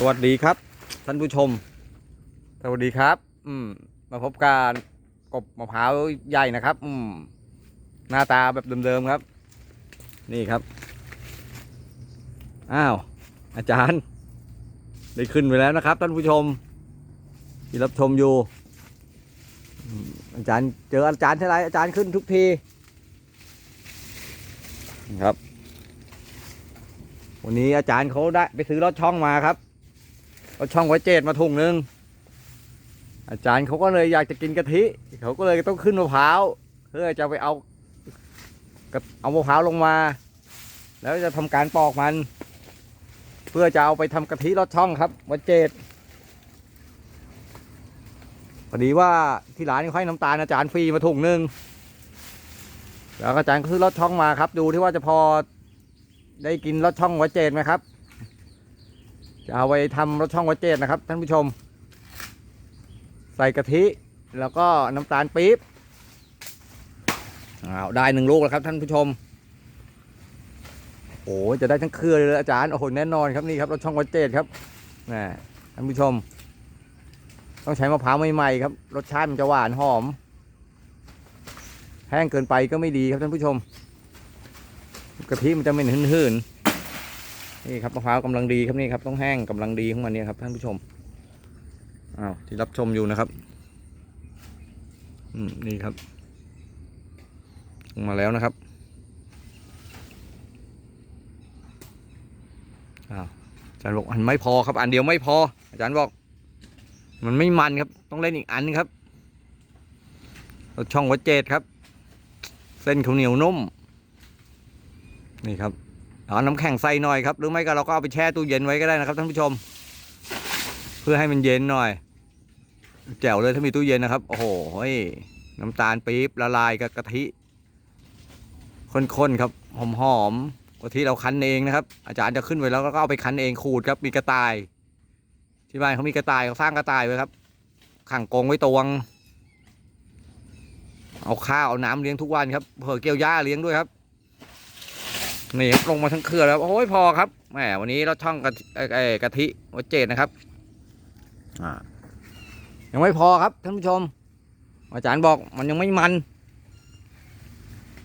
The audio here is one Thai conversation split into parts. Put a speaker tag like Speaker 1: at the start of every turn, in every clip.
Speaker 1: สวัสดีครับ ท่านผู้ชม สวัสดีครับ อืม มาพบการกบมะพร้าวใหญ่นะครับ อืม หน้าตาแบบเดิมๆครับ นี่ครับ อ้าว อาจารย์ ได้ขึ้นไปแล้วนะครับ ท่านผู้ชมที่รับชมอยู่ อาจารย์เจออาจารย์เท่าไรอาจารย์ขึ้นทุกทีครับ วันนี้อาจารย์เขาได้ไปซื้อรถช่องมาครับ รถช่องไว้เจดมาถุงหนึง อาจารย์เขาก็เลยอยากจะกินกะทิเขาก็เลยต้องขึ้นมะพร้าวเพื่อจะไปเอาเอามะพร้าวลงมา แล้วจะทำการปอกมัน เพื่อจะเอาไปทำกะทิรสช่องครับวัดเจดพอดีว่าที่ร้านเขาให้น้ำตาลอาจารย์ฟรีมาถุงหนึงแล้วอาจารย์ก็ซื้อรถช่องมาครับ ดูที่ว่าจะพอได้กินรสช่องวัดเจดไหมครับ จะเอาไปทำรสช่องวัดเจดนะครับท่านผู้ชม ใส่กะทิแล้วก็น้ำตาลปี๊บอ้าวได้หนึ่งลูกแล้วครับท่านผู้ชมโอ้จะได้ทั้งเครือเลยอาจารย์โอ้โหแน่นอนครับนี่ครับรสช่องวัดเจดครับนะท่านผู้ชม ต้องใช้มะพร้าวใหม่ๆครับ รสชาติมันจะหวานหอม แห้งเกินไปก็ไม่ดีครับท่านผู้ชมกะทิมันจะไม่หืนๆ นี่ครับมะพร้าวกำลังดีครับนี่ครับต้องแห้งกำลังดีของมันเนี่ยครับท่านผู้ชมอ้าวที่รับชมอยู่นะครับ อืมนี่ครับลงมาแล้วนะครับอ้าวอาจารย์บอกอันไม่พอครับ อันเดียวไม่พอ อาจารย์บอก มันไม่มันครับ ต้องเล่นอีกอันนึงครับรสช่องวัดเจดครับ เส้นข้าวเหนียวนุ่ม นี่ครับ เอาน้ำแข็งใส่หน่อยครับหรือไม่ก็เราก็เอาไปแช่ตู้เย็นไว้ก็ได้นะครับท่านผู้ชม เพื่อให้มันเย็นหน่อย แจ๋วเลยถ้ามีตู้เย็นนะครับ โอ้โหเฮ้ยน้ำตาลปี๊บละลายกับกะทิข้นๆครับหอมๆกะทิเราคั้นเองนะครับ อาจารย์จะขึ้นไว้แล้วก็เอาไปคั้นเองขูดครับมีกระต่าย ที่บ้านเขามีกระต่ายเขาสร้างกระต่ายไว้ครับ ขังกรงไว้ตวง เอาข้าวเอาน้ำเลี้ยงทุกวันครับเผื่อเกี่ยวหญ้าเลี้ยงด้วยครับ นี่ครับลงมาทั้งเครือแล้วโอ้ยพอครับแหมวันนี้เราช่องกะทิเอ่อเอ่อกะทิวัดเจดนะครับอ่ายังไม่พอครับท่านผู้ชม อาจารย์บอกมันยังไม่มัน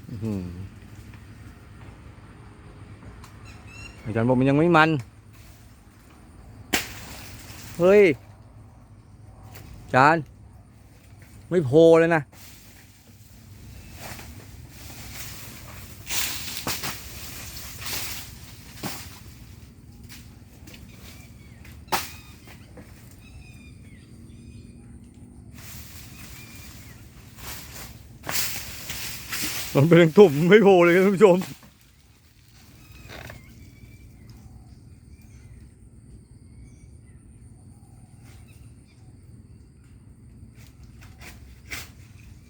Speaker 1: อื้อหืออาจารย์บอกมันยังไม่มันเฮ้ยอาจารย์ไม่โพเลยนะ มันเป็นถุ่มไม่โผล่เลยครับท่านผู้ชม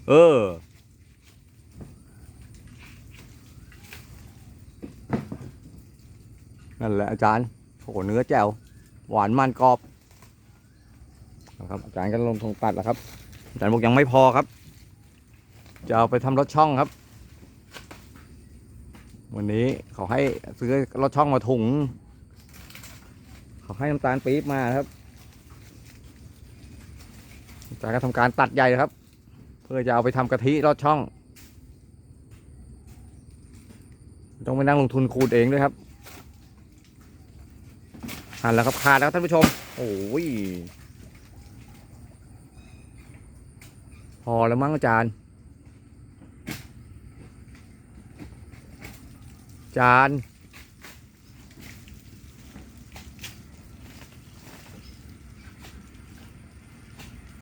Speaker 1: เออ นั่นแหละอาจารย์โอ้โหเนื้อแจ่ว หวานมันกรอบนะครับอาจารย์ก็ลงทงตัดแล้วครับอาจารย์บอกยังไม่พอครับ จะเอาไปทำรถช่องครับ วันนี้เขาให้ซื้อรถช่องมาถุง เขาให้น้ำตาลปี๊บมาครับอาจารย์ก็ทำการตัดใหญ่ครับ เพื่อจะเอาไปทำกะทิรถช่อง ต้องไปนั่งลงทุนขูดเองด้วยครับหันแล้วครับขาดแล้วท่านผู้ชม โอ้ย พอแล้วมั้งอาจารย์ จาน